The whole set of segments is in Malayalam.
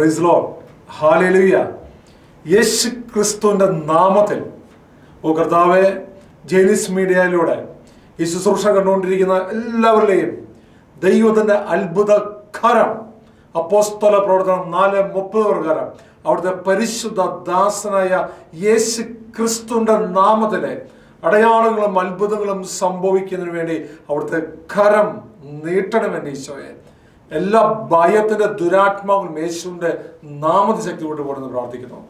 പ്രൈസ് ലോ ഹാലലുയ യേശു ക്രിസ്തുവിന്റെ നാമത്തിൽ ഓ കർത്താവെ ജെനിസ് മീഡിയയിലൂടെ ഈ ശുശ്രൂഷ കണ്ടുകൊണ്ടിരിക്കുന്ന എല്ലാവരുടെയും ദൈവത്തിന്റെ അത്ഭുത കരം അപ്പോസ്തല പ്രവർത്തനം നാല് മുപ്പത് പ്രകാരം അവിടുത്തെ പരിശുദ്ധ ദാസനായ യേശു ക്രിസ്തുവിന്റെ നാമത്തിലെ അടയാളങ്ങളും അത്ഭുതങ്ങളും സംഭവിക്കുന്നതിന് വേണ്ടി അവിടുത്തെ കരം നീട്ടണമെന്ന് ഈശോയെ എല്ലാ ഭയത്തിന്റെ ദുരാത്മാവും യേശുവിന്റെ നാമത്തെ ശക്തി കൊണ്ട് കൊടുന്ന് പ്രാർത്ഥിക്കുന്നു.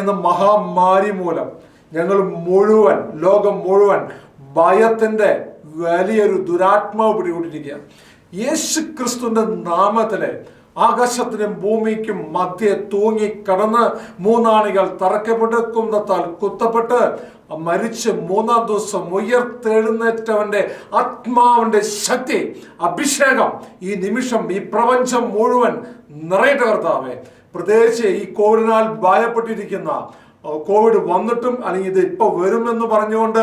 എന്ന മഹാമാരി മൂലം ഞങ്ങൾ മുഴുവൻ ലോകം മുഴുവൻ ഭയത്തിന്റെ വലിയൊരു ദുരാത്മാവ് പിടികൊണ്ടിരിക്കുക യേശു ക്രിസ്തുവിന്റെ നാമത്തിലെ ആകാശത്തിനും ഭൂമിക്കും മധ്യെ തൂങ്ങി കടന്ന് മൂന്നാണികൾ തറക്കപ്പെടുക്കുന്നതാൽ കുത്തപ്പെട്ട് മരിച്ച് മൂന്നാം ദിവസം ഉയർത്തെഴുന്നേറ്റവന്റെ ആത്മാവിന്റെ ശക്തി അഭിഷേകം ഈ നിമിഷം ഈ പ്രപഞ്ചം മുഴുവൻ നിറയട്ടെ കർത്താവെ. പ്രത്യേകിച്ച് ഈ കോവിഡിനാൽ ഭയപ്പെട്ടിരിക്കുന്ന കോവിഡ് വന്നിട്ടും അല്ലെങ്കിൽ ഇത് ഇപ്പൊ വരുമെന്ന് പറഞ്ഞുകൊണ്ട്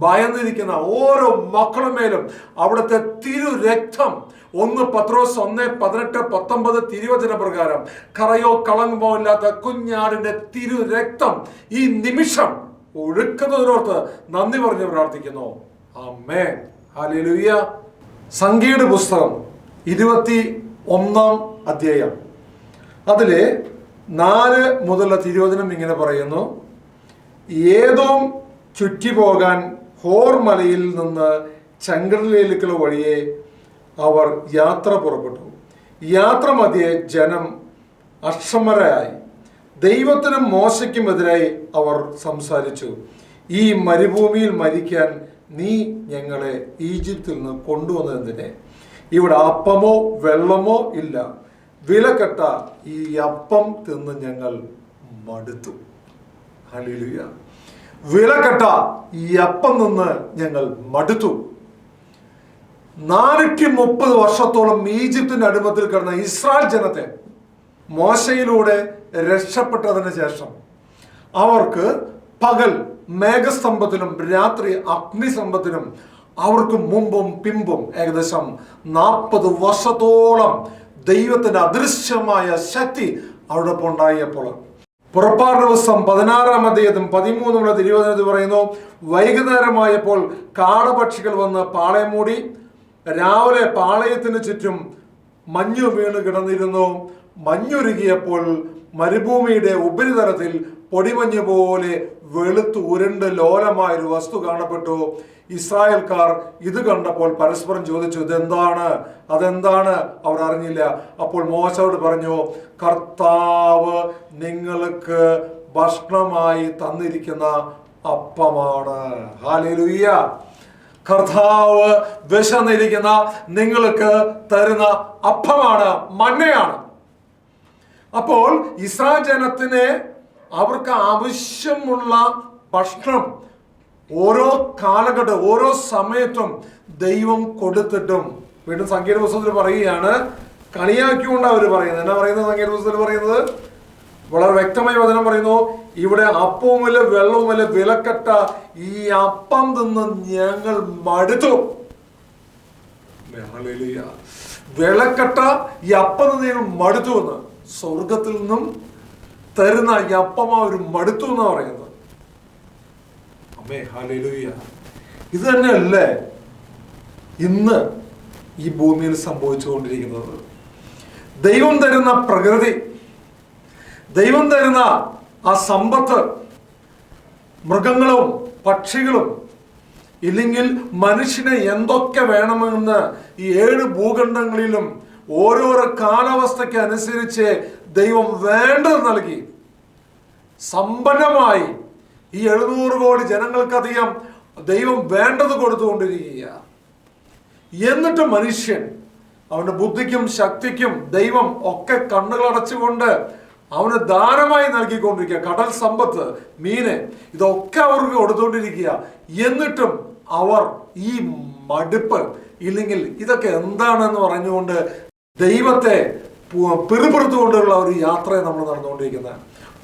ഭയന്നിരിക്കുന്ന ഓരോ മക്കളുമേലും അവിടുത്തെ തിരു രക്തം ഒന്ന് പത്രോസ് ഒന്ന് പതിനെട്ട് പത്തൊമ്പത് തിരുവചന പ്രകാരം കറയോ കളങ്കമോ ഇല്ലാത്ത കുഞ്ഞാടിന്റെ തിരു രക്തം ഈ നിമിഷം ഒഴുക്കുന്നതിനോർത്ത് നന്ദി പറഞ്ഞ് പ്രാർത്ഥിക്കുന്നു. അമ്മേ ഹാലിയ സംഖ്യയുടെ പുസ്തകം ഇരുപത്തി ഒന്നാം അധ്യായം. അതിലെ നാല് മുതലുള്ള തിരുവചനം ഇങ്ങനെ പറയുന്നു. ഏതോ ചുറ്റിപ്പോകാൻ ഹോർ മലയിൽ നിന്ന് ചങ്കടലേലുക്കൾ വഴിയെ അവർ യാത്ര പുറപ്പെട്ടു. യാത്ര മധ്യേ ജനം അക്ഷമരായി. ദൈവത്തിനും മോശയ്ക്കുമെതിരായി അവർ സംസാരിച്ചു. ഈ മരുഭൂമിയിൽ മരിക്കാൻ നീ ഞങ്ങളെ ഈജിപ്തിൽ നിന്ന് കൊണ്ടുവന്നതിനെ ഇവിടെ അപ്പമോ വെള്ളമോ ഇല്ല. വിലക്കെട്ട ഈ അപ്പം തിന്ന് ഞങ്ങൾ മടുത്തു. ഹല്ലേലൂയ. വിലക്കെട്ട ഈ അപ്പം നിന്ന് ഞങ്ങൾ മടുത്തു. നാനൂറ്റി മുപ്പത് വർഷത്തോളം ഈജിപ്തിന്റെ അടിമത്തിൽ കിടന്ന ഇസ്രായേൽ ജനത്തെ മോശയിലൂടെ രക്ഷപ്പെട്ടതിന് ശേഷം അവർക്ക് പകൽ മേഘസ്തംഭത്തിലും രാത്രി അഗ്നിസ്തംഭത്തിലും അവർക്ക് മുമ്പും പിമ്പും ഏകദേശം നാൽപ്പത് വർഷത്തോളം ദൈവത്തിന്റെ അദൃശ്യമായ ശക്തി അവിടെ ഉണ്ടായപ്പോൾ. പുറപ്പാട് ദിവസം പതിനാറാം അധ്യായത്തും പതിമൂന്നുള്ള തിരുവനന്തപുരത്ത് പറയുന്നു വൈകുന്നേരമായപ്പോൾ കാടപക്ഷികൾ വന്ന് പാളയം മൂടി രാവിലെ പാളയത്തിന് ചുറ്റും മഞ്ഞു വീണ് കിടന്നിരുന്നു. മഞ്ഞുരുകിയപ്പോൾ മരുഭൂമിയുടെ ഉപരിതലത്തിൽ പൊടിമഞ്ഞ് പോലെ വെളുത്ത് ഉരുണ്ട് ലോലമായ ഒരു വസ്തു കാണപ്പെട്ടു. ഇസ്രായേൽക്കാർ ഇത് കണ്ടപ്പോൾ പരസ്പരം ചോദിച്ചു ഇതെന്താണ്? അതെന്താണ്? അവർ അറിഞ്ഞില്ല. അപ്പോൾ മോശയോട് പറഞ്ഞു കർത്താവ് നിങ്ങൾക്ക് ഭക്ഷണമായി തന്നിരിക്കുന്ന അപ്പമാണ്. ഹാലേലുയ്യ. കർത്താവ് വിശന്നിരിക്കുന്ന നിങ്ങൾക്ക് തരുന്ന അപ്പമാണ് മണ്ണയാണ്. അപ്പോൾ ഇസ്രാ ജനത്തിന് അവർക്ക് ആവശ്യമുള്ള ഭക്ഷണം ഓരോ കാലഘട്ടം ഓരോ സമയത്തും ദൈവം കൊടുത്തിട്ടും. വീണ്ടും സംഗീത പുസ്തകത്തിൽ പറയുകയാണ് കളിയാക്കിക്കൊണ്ട് അവർ പറയുന്നത്. എന്നാ പറയുന്നത് സംഗീത പുസ്തകത്തിൽ പറയുന്നത്? വളരെ വ്യക്തമായി വചനം പറയുന്നു ഇവിടെ അപ്പവുമല്ല വെള്ളവുമല്ല വിലക്കെട്ട ഈ അപ്പം തിന്ന് ഞങ്ങൾ മടുത്തു. വിളക്കട്ട ഈ അപ്പം നിന്ന് ഞങ്ങൾ മടുത്തു എന്ന്. സ്വർഗത്തിൽ നിന്നും തരുന്ന ഈ അപ്പം അവർ മടുത്തു എന്നാ പറയുന്നത്. അമ്മേ ഹാലേലൂയ ഇത് തന്നെയല്ലേ ഇന്ന് ഈ ഭൂമിയിൽ സംഭവിച്ചുകൊണ്ടിരിക്കുന്നത്? ദൈവം തരുന്ന പ്രകൃതി ദൈവം തരുന്ന ആ സമ്പത്ത് മൃഗങ്ങളും പക്ഷികളും ഇല്ലെങ്കിൽ മനുഷ്യന് എന്തൊക്കെ വേണമെന്ന് ഈ ഏഴ് ഭൂഖണ്ഡങ്ങളിലും ഓരോരോ കാലാവസ്ഥയ്ക്ക് അനുസരിച്ച് ദൈവം വേണ്ടത് നൽകി. സമ്പന്നമായി ഈ എഴുന്നൂറ് കോടി ജനങ്ങൾക്കധികം ദൈവം വേണ്ടത് കൊടുത്തുകൊണ്ടിരിക്കുക എന്നിട്ട് മനുഷ്യൻ അവന്റെ ബുദ്ധിക്കും ശക്തിക്കും ദൈവം ഒക്കെ കണ്ണുകൾ അടച്ചുകൊണ്ട് അവന് ദാനമായി നൽകിക്കൊണ്ടിരിക്കുക. കടൽ സമ്പത്ത് മീന് ഇതൊക്കെ അവർക്ക് കൊടുത്തുകൊണ്ടിരിക്കുക എന്നിട്ടും അവർ ഈ മടുപ്പ് ഇല്ലെങ്കിൽ ഇതൊക്കെ എന്താണെന്ന് പറഞ്ഞുകൊണ്ട് ദൈവത്തെ പിറുപിറുത്തുകൊണ്ടുള്ള ഒരു യാത്രയെ നമ്മൾ നടന്നുകൊണ്ടിരിക്കുന്നത്.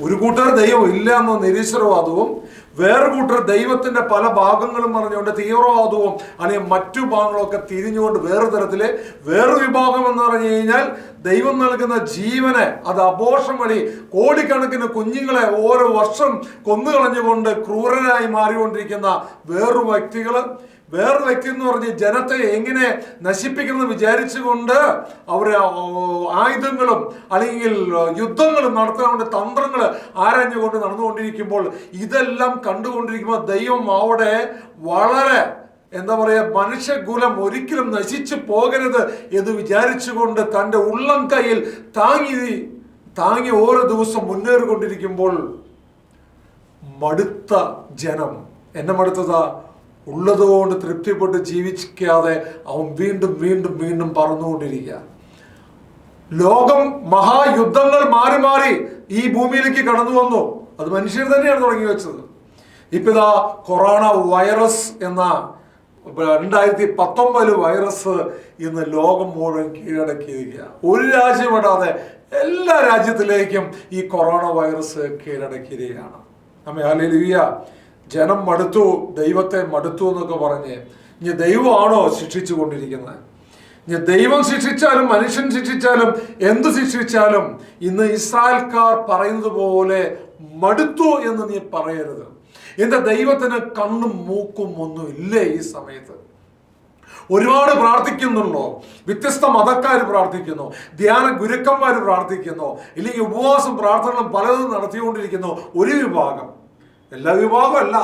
ഒരു കൂട്ടർ ദൈവം ഇല്ല എന്ന നിരീശ്വരവാദവും വേറെ കൂട്ടർ ദൈവത്തിന്റെ പല ഭാഗങ്ങളും പറഞ്ഞുകൊണ്ട് തീവ്രവാദവും അല്ലെങ്കിൽ മറ്റു ഭാഗങ്ങളൊക്കെ തിരിഞ്ഞുകൊണ്ട് വേറെ തരത്തിൽ വേറെ വിഭാഗം എന്ന് പറഞ്ഞു കഴിഞ്ഞാൽ ദൈവം നൽകുന്ന ജീവനെ അത് അപോഷം വഴി കോടിക്കണക്കിന് കുഞ്ഞുങ്ങളെ ഓരോ വർഷം കൊന്നുകളഞ്ഞുകൊണ്ട് ക്രൂരരായി മാറിക്കൊണ്ടിരിക്കുന്ന വേറൊരു വ്യക്തികൾ വേറൊരു വ്യക്തി എന്ന് പറഞ്ഞ് ജനത്തെ എങ്ങനെ നശിപ്പിക്കണമെന്ന് വിചാരിച്ചുകൊണ്ട് അവരെ ആയുധങ്ങളും അല്ലെങ്കിൽ യുദ്ധങ്ങളും നടത്താൻ തന്ത്രങ്ങൾ ആരാഞ്ഞുകൊണ്ട് നടന്നുകൊണ്ടിരിക്കുമ്പോൾ ഇതെല്ലാം കണ്ടുകൊണ്ടിരിക്കുമ്പോൾ ദൈവം അവിടെ വളരെ എന്താ പറയുക മനുഷ്യകുലം ഒരിക്കലും നശിച്ചു പോകരുത് എന്ന് വിചാരിച്ചുകൊണ്ട് തന്റെ ഉള്ളം കയ്യിൽ താങ്ങി താങ്ങി ഓരോ ദിവസം മുന്നേറിക്കൊണ്ടിരിക്കുമ്പോൾ മടുത്ത ജനം. എന്നെ മടുത്തതാ? ഉള്ളതുകൊണ്ട് തൃപ്തിപ്പെട്ട് ജീവിക്കാതെ അവൻ വീണ്ടും വീണ്ടും വീണ്ടും പറന്നുകൊണ്ടിരിക്കുക. ലോകം മഹായുദ്ധങ്ങൾ മാറി മാറി ഈ ഭൂമിയിലേക്ക് കടന്നു വന്നു. അത് മനുഷ്യർ തന്നെയാണ് തുടങ്ങി വെച്ചത്. ഇപ്പൊ ഇതാ കൊറോണ വൈറസ് എന്ന രണ്ടായിരത്തി പത്തൊമ്പത് വൈറസ് ഇന്ന് ലോകം മുഴുവൻ കീഴടക്കിയിരിക്കുക. ഒരു രാജ്യം വിടാതെ എല്ലാ രാജ്യത്തിലേക്കും ഈ കൊറോണ വൈറസ് കീഴടക്കിയിരിക്കുകയാണ്. അമ്മ ഹല്ലേലൂയ. ജനം മടുത്തു ദൈവത്തെ മടുത്തു എന്നൊക്കെ പറഞ്ഞ് ഇനി ദൈവമാണോ ശിക്ഷിച്ചു കൊണ്ടിരിക്കുന്നത് ഇനി ദൈവം ശിക്ഷിച്ചാലും മനുഷ്യൻ ശിക്ഷിച്ചാലും എന്ത് ശിക്ഷിച്ചാലും ഇന്ന് ഇസ്രായേൽക്കാർ പറയുന്നത് പോലെ മടുത്തു എന്ന് നീ പറയരുത്. എന്റെ ദൈവത്തിന് കണ്ണും മൂക്കും ഒന്നും ഇല്ലേ ഈ സമയത്ത്? ഒരുപാട് പ്രാർത്ഥിക്കുന്നുണ്ടോ? വ്യത്യസ്ത മതക്കാർ പ്രാർത്ഥിക്കുന്നു ധ്യാന ഗുരുക്കന്മാർ പ്രാർത്ഥിക്കുന്നു ഇല്ലെങ്കിൽ ഉപവാസം പ്രാർത്ഥനകളും പലതും നടത്തിക്കൊണ്ടിരിക്കുന്നു ഒരു വിഭാഗം. എല്ലാ വിഭാഗവും അല്ല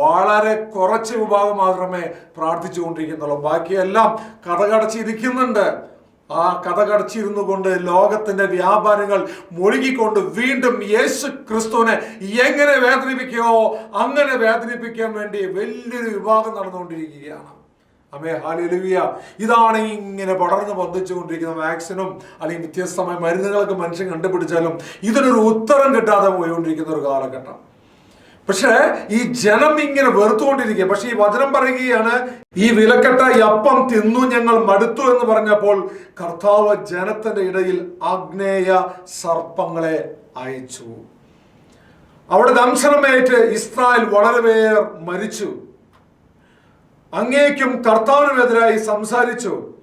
വളരെ കുറച്ച് വിഭാഗം മാത്രമേ പ്രാർത്ഥിച്ചു കൊണ്ടിരിക്കുന്നുള്ളൂ ബാക്കിയെല്ലാം കഥകടച്ചിരിക്കുന്നുണ്ട്. ആ കഥ കടച്ചിരുന്നു കൊണ്ട് ലോകത്തിന്റെ വ്യാപാരങ്ങൾ മുഴുകിക്കൊണ്ട് വീണ്ടും യേശു ക്രിസ്തുവിനെ എങ്ങനെ വേദനിപ്പിക്കുകയോ അങ്ങനെ വേദനിപ്പിക്കാൻ വേണ്ടി വലിയൊരു വിഭാഗം നടന്നുകൊണ്ടിരിക്കുകയാണ്. അമേ ഹാലിലുവിയ ഇതാണ് ഇങ്ങനെ പടർന്ന് പന്തിച്ചുകൊണ്ടിരിക്കുന്ന വാക്സിനും അല്ലെങ്കിൽ വ്യത്യസ്തമായ മരുന്നുകളൊക്കെ മനുഷ്യൻ കണ്ടുപിടിച്ചാലും ഇതിനൊരു ഉത്തരം കിട്ടാതെ പോയിക്കൊണ്ടിരിക്കുന്ന ഒരു കാലഘട്ടം. പക്ഷേ ഈ ജനം ഇങ്ങനെ വെറുത്തുകൊണ്ടിരിക്കുക. പക്ഷെ ഈ വചനം പറയുകയാണ് ഈ വിലക്കെട്ട ഈ അപ്പം തിന്നു ഞങ്ങൾ മടുത്തു എന്ന് പറഞ്ഞപ്പോൾ കർത്താവ് ജനത്തിന്റെ ഇടയിൽ ആഗ്നേയ സർപ്പങ്ങളെ അയച്ചു. അവിടെ ദംശനമേറ്റ് ഇസ്രായേൽ വളരെ പേർ മരിച്ചു. അങ്ങേക്കും കർത്താവിനുമെതിരായി സംസാരിച്ചു.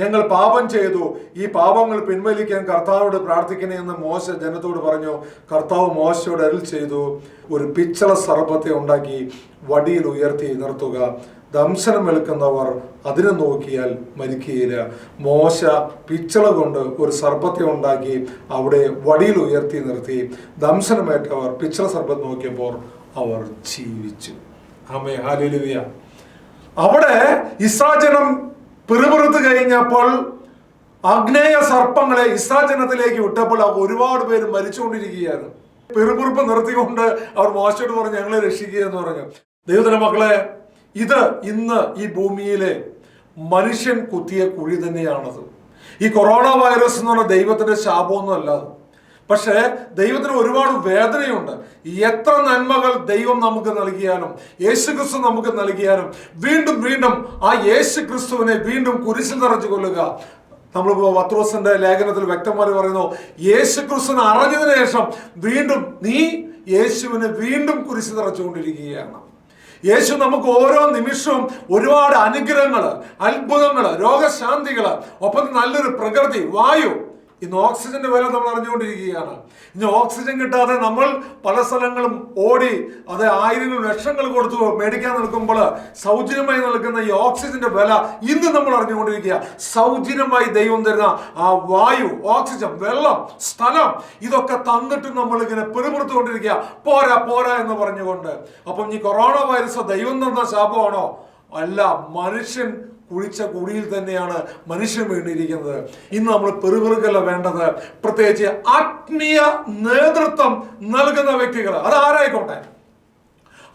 ഞങ്ങൾ പാപം ചെയ്തു. ഈ പാപങ്ങൾ പിൻവലിക്കാൻ കർത്താവോട് പ്രാർത്ഥിക്കണേ എന്ന് മോശ ജനത്തോട് പറഞ്ഞു. കർത്താവ് മോശയോട് അരുൾ ചെയ്തു. ഒരു പിച്ചള സർപ്പത്തെ ഉണ്ടാക്കി വടിയിൽ ഉയർത്തി നിർത്തുക. ദംശനം വെളുക്കുന്നവർ അതിനെ നോക്കിയാൽ മരിക്കുകയില്ല. മോശ പിച്ചള കൊണ്ട് ഒരു സർപ്പത്തെ ഉണ്ടാക്കി അവിടെ വടിയിൽ ഉയർത്തി നിർത്തി. ദംശനമേറ്റവർ പിച്ചള സർപ്പത്തെ നോക്കിയപ്പോൾ അവർ ജീവിച്ചു. ആമേ ഹാലിലുവിയ അവിടെ ഇസ്രാജനം പിറുപിറുത്ത് കഴിഞ്ഞപ്പോൾ അഗ്നേയ സർപ്പങ്ങളെ ഇസ്രാജനത്തിലേക്ക് വിട്ടപ്പോൾ അവർ ഒരുപാട് പേര് മരിച്ചുകൊണ്ടിരിക്കുകയാണ്. പിറുപിറുപ്പ് നിർത്തിക്കൊണ്ട് അവർ മോശയോട് പറഞ്ഞു ഞങ്ങളെ രക്ഷിക്കുക എന്ന് പറഞ്ഞു. ദൈവത്തിന്റെ മക്കളെ ഇത് ഇന്ന് ഈ ഭൂമിയിലെ മനുഷ്യൻ കുത്തിയ കുഴി തന്നെയാണത്. ഈ കൊറോണ വൈറസ് എന്ന് പറഞ്ഞ ദൈവത്തിന്റെ ശാപമൊന്നും അല്ല അത്. പക്ഷേ ദൈവത്തിന് ഒരുപാട് വേദനയുണ്ട്. എത്ര നന്മകൾ ദൈവം നമുക്ക് നൽകിയാലും യേശു ക്രിസ്തു നമുക്ക് നൽകിയാലും വീണ്ടും വീണ്ടും ആ യേശു ക്രിസ്തുവിനെ വീണ്ടും കുരിശിൽ നിറച്ചു കൊല്ലുക. നമ്മളിപ്പോൾ പത്രോസിന്റെ ലേഖനത്തിൽ വ്യക്തമായി പറയുന്നു യേശു ക്രിസ്തുവിനെ അറിഞ്ഞതിന് ശേഷം വീണ്ടും നീ യേശുവിനെ വീണ്ടും കുരിശിൽ നിറച്ചുകൊണ്ടിരിക്കുകയാണ്. യേശു നമുക്ക് ഓരോ നിമിഷവും ഒരുപാട് അനുഗ്രഹങ്ങൾ അത്ഭുതങ്ങൾ രോഗശാന്തികൾ ഒപ്പം നല്ലൊരു പ്രകൃതി വായു ഇന്ന് ഓക്സിജന്റെ വില നമ്മൾ അറിഞ്ഞുകൊണ്ടിരിക്കുകയാണ്. ഇനി ഓക്സിജൻ കിട്ടാതെ നമ്മൾ പല സ്ഥലങ്ങളും ഓടി അത് ആയിരങ്ങൾ ലക്ഷങ്ങൾ കൊടുത്തു മേടിക്കാൻ നിൽക്കുമ്പോൾ സൗജന്യമായി നൽകുന്ന ഈ ഓക്സിജന്റെ വില ഇന്ന് നമ്മൾ അറിഞ്ഞുകൊണ്ടിരിക്കുക സൗജന്യമായി ദൈവം തരുന്ന ആ വായു ഓക്സിജൻ വെള്ളം സ്ഥലം ഇതൊക്കെ തന്നിട്ട് നമ്മൾ ഇങ്ങനെ പെരുമുറുത്തുകൊണ്ടിരിക്കുക പോരാ പോരാ എന്ന് പറഞ്ഞുകൊണ്ട്. അപ്പം ഈ കൊറോണ വൈറസ് ദൈവം തന്ന ശാപമാണോ? അല്ല മനുഷ്യൻ കുഴിച്ച കുഴിയിൽ തന്നെയാണ് മനുഷ്യൻ വീണിരിക്കുന്നത്. ഇന്ന് നമ്മൾ പെറുപെറുകല്ല വേണ്ടത്. പ്രത്യേകിച്ച് ആത്മീയ നേതൃത്വം നൽകുന്ന വ്യക്തികൾ അത് ആരായിക്കോട്ടെ?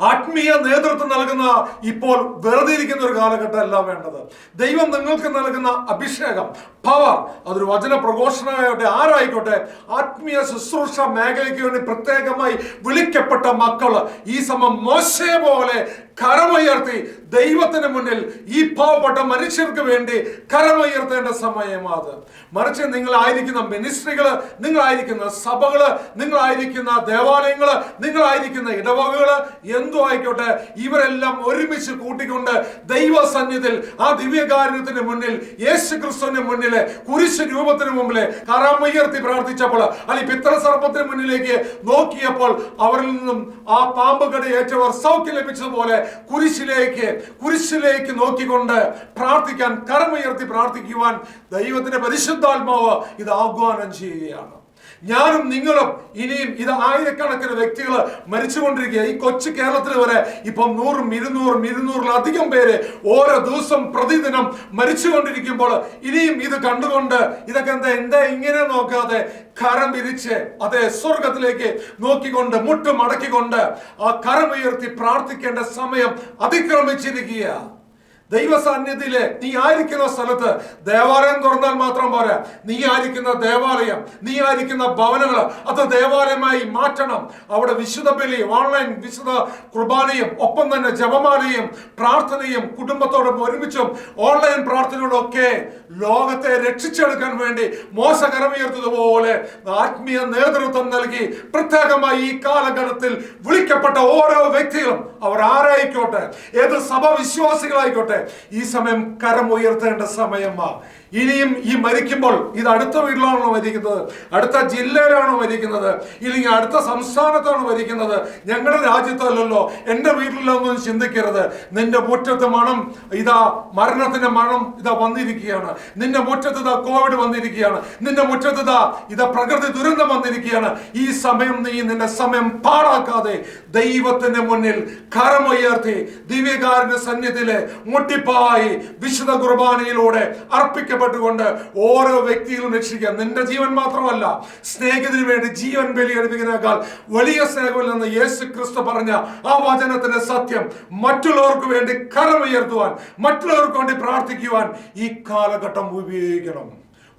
ആത്മീയ നേതൃത്വം നൽകുന്ന ഇപ്പോൾ വെറുതെ ഇരിക്കുന്ന ഒരു കാലഘട്ടമല്ല വേണ്ടത്. ദൈവം നിങ്ങൾക്ക് നൽകുന്ന അഭിഷേകം പവർ അതൊരു വചന പ്രഘോഷണമായിട്ടെ ആരായിക്കോട്ടെ? ആത്മീയ ശുശ്രൂഷ മേഖലയ്ക്ക് വേണ്ടി പ്രത്യേകമായി വിളിക്കപ്പെട്ട മക്കൾ ഈ സമയം മോശയെ പോലെ കരമുയർത്തി ദൈവത്തിന് മുന്നിൽ ഈ പാവപ്പെട്ട മനുഷ്യർക്ക് വേണ്ടി കരമുയർത്തേണ്ട സമയമാത്. മറിച്ച് നിങ്ങളായിരിക്കുന്ന മിനിസ്ട്രികൾ നിങ്ങളായിരിക്കുന്ന സഭകൾ നിങ്ങളായിരിക്കുന്ന ദേവാലയങ്ങൾ നിങ്ങളായിരിക്കുന്ന ഇടവകകൾ എന്തോ ആയിക്കോട്ടെ ഇവരെല്ലാം ഒരുമിച്ച് കൂട്ടിക്കൊണ്ട് ദൈവസന്നിധിയിൽ ആ ദിവ്യകാരുണ്യത്തിന് മുന്നിൽ യേശു ക്രിസ്തുവിന് മുന്നിൽ കുരിശ് രൂപത്തിന് മുമ്പിൽ കരമുയർത്തി പ്രാർത്ഥിച്ചപ്പോൾ അല്ലെ പിത്ര സർപ്പത്തിന് മുന്നിലേക്ക് നോക്കിയപ്പോൾ അവരിൽ നിന്നും ആ പാമ്പ് കടി ഏറ്റവർ സൗഖ്യം ലഭിച്ചതുപോലെ കുരിശിലേക്ക് കുരിശിലേക്ക് നോക്കിക്കൊണ്ട് പ്രാർത്ഥിക്കാൻ കരമുയർത്തി പ്രാർത്ഥിക്കുവാൻ ദൈവത്തിന്റെ പരിശുദ്ധാത്മാവ് ഇത് ആഹ്വാനം ചെയ്യുകയാണ്. ഞാനും നിങ്ങളും ഇനിയും ഇത് ആയിരക്കണക്കിന് വ്യക്തികൾ മരിച്ചുകൊണ്ടിരിക്കുക ഈ കൊച്ചു കേരളത്തിൽ വരെ ഇപ്പം നൂറും ഇരുന്നൂറും ഇരുന്നൂറിലധികം പേര് ഓരോ ദിവസം പ്രതിദിനം മരിച്ചുകൊണ്ടിരിക്കുമ്പോൾ ഇനിയും ഇത് കണ്ടുകൊണ്ട് ഇതൊക്കെ എന്താ എന്താ ഇങ്ങനെ നോക്കാതെ കരം വിരിച്ച് അതേ സ്വർഗത്തിലേക്ക് നോക്കിക്കൊണ്ട് മുട്ട് മടക്കിക്കൊണ്ട് ആ കരമുയർത്തി പ്രാർത്ഥിക്കേണ്ട സമയം അതിക്രമിച്ചിരിക്കുക ദൈവ സാന്നിധ്യത്തിൽ നീ ആയിരിക്കുന്ന സ്ഥലത്ത് ദേവാലയം തുറന്നാൽ മാത്രം പോരാ. നീ ആയിരിക്കുന്ന ദേവാലയം നീ ആയിരിക്കുന്ന ഭവനങ്ങൾ അത് ദേവാലയമായി മാറ്റണം. അവിടെ വിശുദ്ധ ബലി ഓൺലൈൻ വിശുദ്ധ കുർബാനയും ഒപ്പം തന്നെ ജപമാലയും പ്രാർത്ഥനയും കുടുംബത്തോടൊപ്പം ഒരുമിച്ചും ഓൺലൈൻ പ്രാർത്ഥനയോടൊക്കെ ലോകത്തെ രക്ഷിച്ചെടുക്കാൻ വേണ്ടി മോശകരമുയർത്തതുപോലെ ആത്മീയ നേതൃത്വം നൽകി പ്രത്യേകമായി ഈ കാലഘട്ടത്തിൽ വിളിക്കപ്പെട്ട ഓരോ വ്യക്തികളും അവർ ആരായിക്കോട്ടെ ഏത് സഭ വിശ്വാസികളായിക്കോട്ടെ ഈ സമയം കരം ഉയർത്തേണ്ട സമയമാ. ഇനിയും ഈ മരിക്കുമ്പോൾ ഇത് അടുത്ത വീട്ടിലാണോ മരിക്കുന്നത്. അടുത്ത ജില്ലയിലാണോ മരിക്കുന്നത്. ഇല്ലെങ്കിൽ അടുത്ത സംസ്ഥാനത്താണ് മരിക്കുന്നത്. ഞങ്ങളുടെ രാജ്യത്തല്ലല്ലോ. എന്റെ വീട്ടിലൊന്നും ചിന്തിക്കരുത്. നിന്റെ മുറ്റത്ത് മണം ഇതാ മരണത്തിന്റെ മണം ഇതാ വന്നിരിക്കുകയാണ്. നിന്റെ മുറ്റത്ത് ഇതാ കോവിഡ് വന്നിരിക്കുകയാണ്. നിന്റെ മുറ്റത്ത് ഇതാ ഇതാ പ്രകൃതി ദുരന്തം വന്നിരിക്കുകയാണ്. ഈ സമയം നീ നിന്റെ സമയം പാഴാക്കാതെ ദൈവത്തിന്റെ മുന്നിൽ കരമുയർത്തി ദിവ്യകാരന്റെ സന്നിധിയിലെ മുട്ടിപ്പായി വിശുദ്ധ കുർബാനയിലൂടെ അർപ്പിക്കപ്പെട്ടുകൊണ്ട് ഓരോ വ്യക്തികളും രക്ഷിക്കാം നിന്റെ ജീവൻ മാത്രമല്ല സ്നേഹത്തിന് വേണ്ടി ജീവൻ ബലിയർപ്പിക്കുന്നതിനേക്കാൾ വലിയ സ്നേഹമില്ലെന്ന് യേശു ക്രിസ്തു പറഞ്ഞ ആ വചനത്തിന്റെ സത്യം മറ്റുള്ളവർക്ക് വേണ്ടി കരമുയർത്തുവാൻ മറ്റുള്ളവർക്ക് വേണ്ടി പ്രാർത്ഥിക്കുവാൻ ഈ കാലഘട്ടം ഉപയോഗിക്കണം.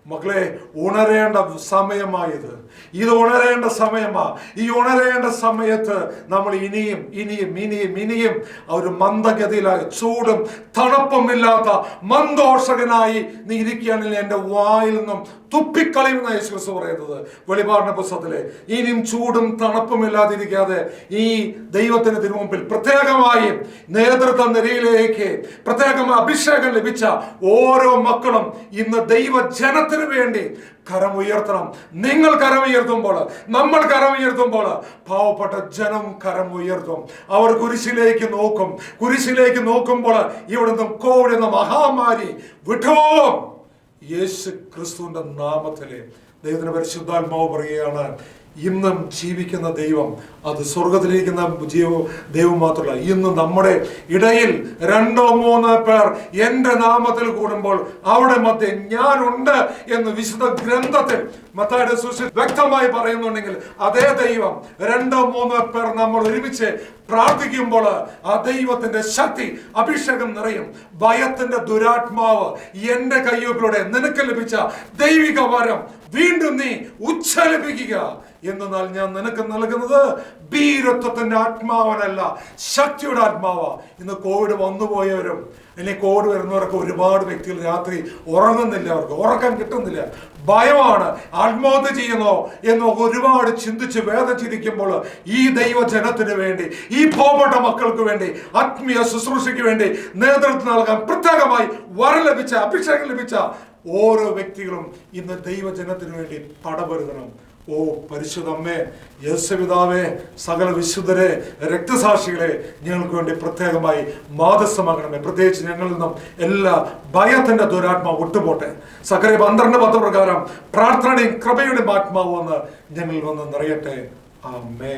മക്കളെ ഉണരേണ്ട സമയമായത് ഇത് ഉണരേണ്ട സമയമാ. ഈ ഉണരേണ്ട സമയത്ത് നമ്മൾ ഇനിയും ഇനിയും ഇനിയും ഇനിയും ഒരു മന്ദഗതിയിലായി ചൂടും തണുപ്പും ഇല്ലാത്ത മന്ദോഷകനായി നീ ഇരിക്കുകയാണെങ്കിൽ എന്റെ വായിൽ നിന്നും തുപ്പിക്കളയുന്ന യേശുസ് പറയുന്നത്. വെളിപാടിന്റെ പുസ്തകത്തിലെ ഇനിയും ചൂടും തണുപ്പും ഇല്ലാതിരിക്കാതെ ഈ ദൈവത്തിന് തിരുമുമ്പിൽ പ്രത്യേകമായി നേതൃത്വ നിരയിലേക്ക് പ്രത്യേകം അഭിഷേകം ലഭിച്ച ഓരോ മക്കളും ഇന്ന് ദൈവ ജനത്തിന് വേണ്ടി കരമുയർത്തണം നിങ്ങൾ കരം ഉയർത്തുമ്പോൾ നമ്മൾ കരം ഉയർത്തുമ്പോൾ പാവപ്പെട്ട ജനം കരം ഉയർത്തും. അവർ കുരിശിലേക്ക് നോക്കും. കുരിശിലേക്ക് നോക്കുമ്പോൾ ഇവിടുന്ന് കോവിഡ് എന്ന മഹാമാരി വിട്ടുപോകും യേശു ക്രിസ്തുവിന്റെ നാമത്തിലെ ദൈവത്തിന്റെ പരിശുദ്ധാത്മാവ് പറയുകയാണ് ഇന്നും ജീവിക്കുന്ന ദൈവം അത് സ്വർഗത്തിലിരിക്കുന്ന ജീവ ദൈവം മാത്രമല്ല ഇന്ന് നമ്മുടെ ഇടയിൽ രണ്ടോ മൂന്നോ പേർ എന്റെ നാമത്തിൽ കൂടുമ്പോൾ അവിടെ മധ്യ ഞാനുണ്ട് എന്ന് വിശുദ്ധ ഗ്രന്ഥത്തിൽ മത്തായുടെ സുശേഷം വ്യക്തമായി പറയുന്നുണ്ടെങ്കിൽ അതേ ദൈവം രണ്ടോ മൂന്നോ പേർ നമ്മൾ ഒരുമിച്ച് പ്രാർത്ഥിക്കുമ്പോൾ ആ ദൈവത്തിന്റെ ശക്തി അഭിഷേകം നിറയും. ഭയത്തിന്റെ ദുരാത്മാവ് എന്റെ കയ്യൊപ്പിലൂടെ നിനക്ക് ലഭിച്ച ദൈവിക വരം വീണ്ടും നീ ഉച്ചലപിക്കുക എന്നാൽ ഞാൻ നിനക്ക് നൽകുന്നത് ഭീരത്വത്തിന്റെ ആത്മാവനല്ല ശക്തിയുടെ ആത്മാവ. ഇന്ന് കോവിഡ് വന്നുപോയവരും ഇനി കോവിഡ് വരുന്നവരൊക്കെ ഒരുപാട് വ്യക്തികൾ രാത്രി ഉറങ്ങുന്നില്ല അവർക്ക് ഉറക്കം കിട്ടുന്നില്ല. ഭയമാണ് ആത്മഹത്യ ചെയ്യുന്നോ എന്ന് ഒരുപാട് ചിന്തിച്ച് വേദനിച്ചിരിക്കുമ്പോൾ ഈ ദൈവജനത്തിന് വേണ്ടി ഈ പോപ്പെട്ട മക്കൾക്ക് വേണ്ടി ആത്മീയ ശുശ്രൂഷയ്ക്ക് വേണ്ടി നേതൃത്വം നൽകാൻ പ്രത്യേകമായി വര ലഭിച്ച അഭിഷേകം ലഭിച്ച ഓരോ വ്യക്തികളും ഇന്ന് ദൈവജനത്തിന് വേണ്ടി പടപൊരുതണം ഓ പരിശുദ്ധമ്മേ യേശുപിതാവേ സകല വിശുദ്ധരെ രക്തസാക്ഷികളെ ഞങ്ങൾക്ക് വേണ്ടി പ്രത്യേകമായി മാതസ്സമാകണമേ പ്രത്യേകിച്ച് ഞങ്ങളിൽ നിന്നും എല്ലാ ഭയത്തിന്റെ ദുരാത്മാവ് വിട്ടുപോട്ടെ. സകല പന്ത്രണ്ട് പത്ത് പ്രകാരം പ്രാർത്ഥനയും കൃപയുടെ ആത്മാവ് വന്ന് ഞങ്ങളിൽ വന്ന് നിറയട്ടെ. ആമേ